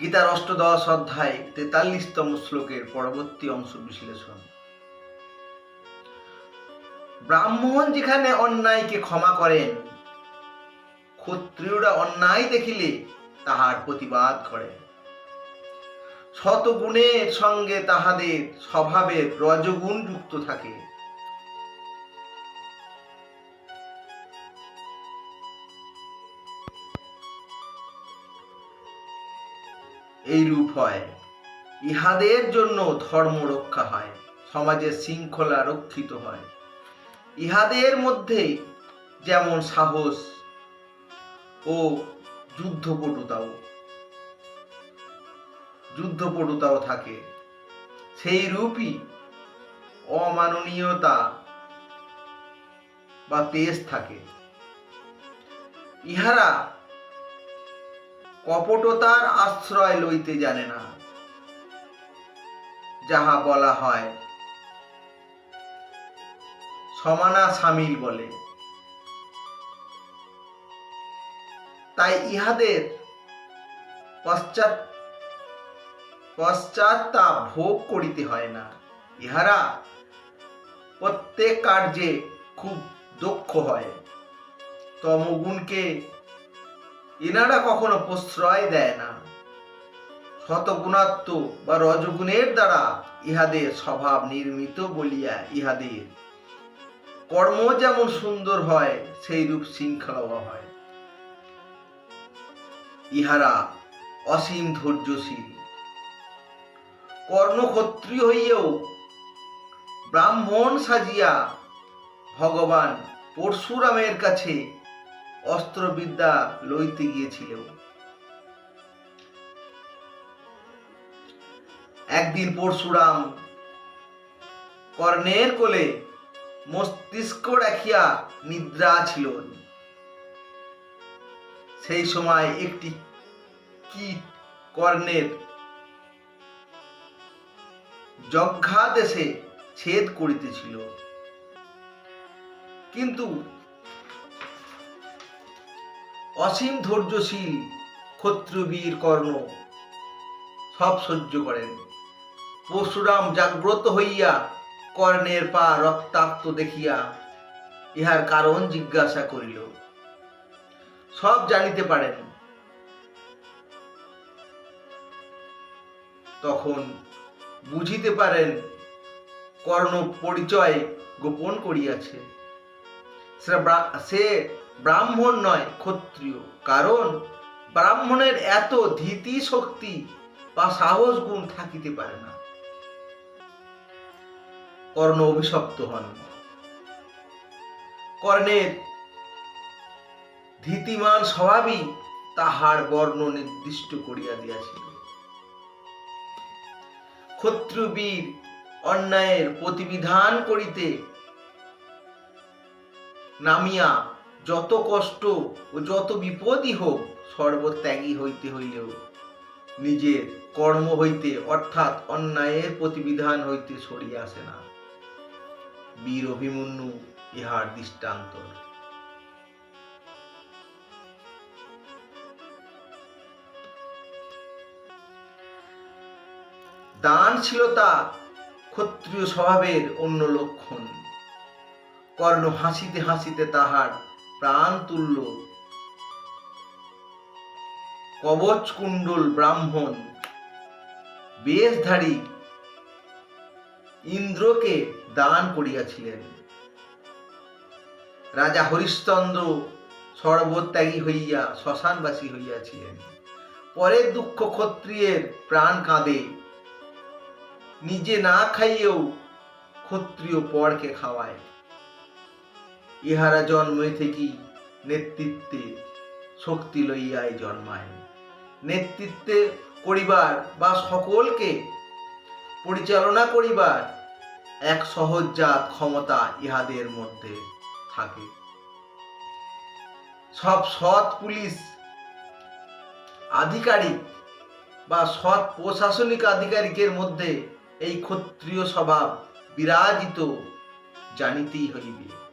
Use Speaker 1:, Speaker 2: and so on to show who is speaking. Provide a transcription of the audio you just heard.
Speaker 1: গীতার অষ্টদশ অধ্যায় তেতাল্লিশতম শ্লোকের পরবর্তী অংশ বিশ্লেষণ। ব্রাহ্মণ যেখানে অন্যায়কে ক্ষমা করেন, ক্ষত্রিয়রা অন্যায় দেখিলে তাহার প্রতিবাদ করে। শতগুণের সঙ্গে তাহাদের স্বভাবের রজগুণ যুক্ত থাকে। এই রূপ হয়। ইহাদের জন্য ধর্ম রক্ষা হয়, সমাজের শৃঙ্খলা রক্ষিত হয়। ইহাদের মধ্যে যেমন সাহস ও যুদ্ধপটুতাও যুদ্ধপটুতাও থাকে। সেই রূপই অমাননীয়তা বা তেজ থাকে। ইহারা কপটতার আশ্রয় লইতে জানে না। যাহা বলা হয়, সমানা সামিল বলে। তাই ইহাদের পশ্চাৎ পশ্চাৎতাপ ভোগ করিতে হয় না। ইহারা প্রত্যেক কার্যে খুব দক্ষ হয়। তমগুণকে এনারা কখনো প্রশ্রয় দেয় না। শতগুণাত্ম বা রজগুণের দ্বারা ইহাদের স্বভাব নির্মিত বলিয়া ইহাদের কর্ম যেমন সুন্দর হয় সেই রূপ শৃঙ্খলা হয়। ইহারা অসীম ধৈর্যশীল। কর্ণক্ষত্রিয় হইয়াও ব্রাহ্মণ সাজিয়া ভগবান পরশুরামের কাছে অস্ত্রবিদ্যা লইতে গিয়েছিল একদিন পরশুরাম কর্ণের কোলে মস্তিষ্ক রাখিয়া নিদ্রা ছিল। সেই সময় একটি কীট কর্ণের যজ্ঞা দেশে ছেদ করিতেছিল। কিন্তু অসীম ধৈর্যশীল ক্ষত্রবীর কর্ণ। সব সহ্য করেন। পরশুরাম জাগ্রত হইয়া কর্ণের পা রক্তাক্ত দেখিয়া ইহার কারণ জিজ্ঞাসা করিল। সব জানিতে পারেন। তখন বুঝিতে পারেন, কর্ণ পরিচয় গোপন করিয়াছে। সে ব্রাহ্মণ নয়, ক্ষত্রিয়। কারণ ব্রাহ্মণের এত ধীতি শক্তি বা সাহস গুণ থাকিতে পারে না। কর্ণ অভিশপ্ত হন। কর্ণের ধীতিমান স্বভাবই তাহার বর্ণ নির্দিষ্ট করিয়া দিয়াছিল। ক্ষত্রবীর অন্যায়ের প্রতিবিধান করিতে নামিয়া যত কষ্ট ও যত বিপদই হোক, সর্বত্যাগী হইতে হইলেও, নিজের কর্ম হইতে অর্থাৎ অন্যায়ের প্রতিবিধান হইতে সরিয়া আসে না। বীর অভিমন্যু, ইহার দৃষ্টান্ত দানশীলতা ক্ষত্রিয় স্বভাবের অন্য লক্ষণ। কর্ণ হাসিতে হাসিতে তাহার প্রাণ তুল্য। কবচ কুণ্ডল ব্রাহ্মণ। বেশধারী ইন্দ্রকে দান করিয়াছিলেন। রাজা হরিশ্চন্দ্র সর্বত্যাগী হইয়া শ্মশানবাসী হইয়াছিলেন। পরের দুঃখ ক্ষত্রিয়ের প্রাণ কাঁদে। নিজে না খাইয়েও ক্ষত্রিয় পরকে খাওয়ায়। ইহারা জন্মে থেকেই নেতৃত্বে শক্তি লইয়াই জন্মায়। নেতৃত্বে করিবার বা সকলকে পরিচালনা করিবার এক সহজজাত ক্ষমতা ইহাদের মধ্যে থাকে। সব সৎ পুলিশ আধিকারিক বা সৎ প্রশাসনিক আধিকারিকের মধ্যে এই ক্ষত্রিয় স্বভাব বিরাজিত জানিতেই হইবে।